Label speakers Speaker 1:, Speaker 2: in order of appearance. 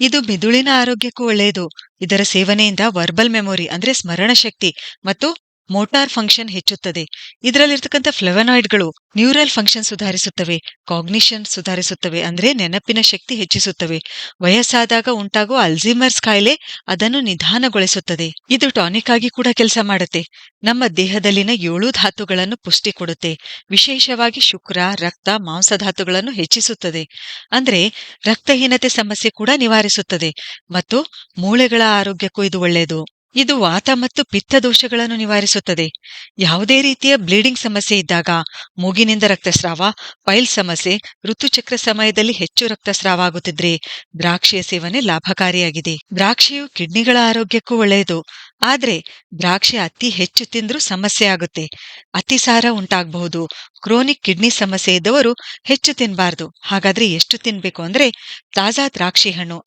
Speaker 1: ಇದು ಮೆದುಳಿನ ಆರೋಗ್ಯಕ್ಕೂ ಒಳ್ಳೆಯದು. ಇದರ ಸೇವನೆಯಿಂದ ವರ್ಬಲ್ ಮೆಮೊರಿ ಅಂದ್ರೆ ಸ್ಮರಣ ಶಕ್ತಿ ಮತ್ತು ಮೋಟಾರ್ ಫಂಕ್ಷನ್ ಹೆಚ್ಚುತ್ತದೆ. ಇದರಲ್ಲಿರ್ತಕ್ಕಂಥ ಫ್ಲೆವನಾಯ್ಡ್ಗಳು ನ್ಯೂರಲ್ ಫಂಕ್ಷನ್ ಸುಧಾರಿಸುತ್ತವೆ, ಕಾಗ್ನಿಷನ್ ಸುಧಾರಿಸುತ್ತವೆ ಅಂದ್ರೆ ನೆನಪಿನ ಶಕ್ತಿ ಹೆಚ್ಚಿಸುತ್ತವೆ. ವಯಸ್ಸಾದಾಗ ಉಂಟಾಗುವ ಅಲ್ಝಿಮರ್ಸ್ ಕಾಯಿಲೆ ಅದನ್ನು ನಿಧಾನಗೊಳಿಸುತ್ತದೆ. ಇದು ಟಾನಿಕ್ ಆಗಿ ಕೂಡ ಕೆಲಸ ಮಾಡುತ್ತೆ. ನಮ್ಮ ದೇಹದಲ್ಲಿನ ಏಳು ಧಾತುಗಳನ್ನು ಪುಷ್ಟಿ ಕೊಡುತ್ತೆ. ವಿಶೇಷವಾಗಿ ಶುಕ್ರ, ರಕ್ತ ಮಾಂಸ ಧಾತುಗಳನ್ನು ಹೆಚ್ಚಿಸುತ್ತದೆ. ಅಂದ್ರೆ ರಕ್ತಹೀನತೆ ಸಮಸ್ಯೆ ಕೂಡ ನಿವಾರಿಸುತ್ತದೆ. ಮತ್ತು ಮೂಳೆಗಳ ಆರೋಗ್ಯಕ್ಕೂ ಇದು ಒಳ್ಳೆಯದು ಇದು ವಾತ ಮತ್ತು ಪಿತ್ತ ದೋಷಗಳನ್ನು ನಿವಾರಿಸುತ್ತದೆ. ಯಾವುದೇ ರೀತಿಯ ಬ್ಲೀಡಿಂಗ್ ಸಮಸ್ಯೆ ಇದ್ದಾಗ ಮೂಗಿನಿಂದ ರಕ್ತಸ್ರಾವ, ಪೈಲ್ ಸಮಸ್ಯೆ, ಋತುಚಕ್ರ ಸಮಯದಲ್ಲಿ ಹೆಚ್ಚು ರಕ್ತಸ್ರಾವ ಆಗುತ್ತಿದ್ರೆ ದ್ರಾಕ್ಷಿಯ ಸೇವನೆ ಲಾಭಕಾರಿಯಾಗಿದೆ. ದ್ರಾಕ್ಷಿಯು ಕಿಡ್ನಿಗಳ ಆರೋಗ್ಯಕ್ಕೂ ಒಳ್ಳೆಯದು. ಆದ್ರೆ ದ್ರಾಕ್ಷಿ ಅತಿ ಹೆಚ್ಚು ತಿಂದರೂ ಸಮಸ್ಯೆ ಆಗುತ್ತೆ. ಅತಿಸಾರ ಉಂಟಾಗಬಹುದು. ಕ್ರೋನಿಕ್ ಕಿಡ್ನಿ ಸಮಸ್ಯೆ ಇದ್ದವರು ಹೆಚ್ಚು ತಿನ್ನಬಾರ್ದು ಹಾಗಾದ್ರೆ ಎಷ್ಟು ತಿನ್ಬೇಕು ಅಂದ್ರೆ ತಾಜಾ ದ್ರಾಕ್ಷಿ ಹಣ್ಣು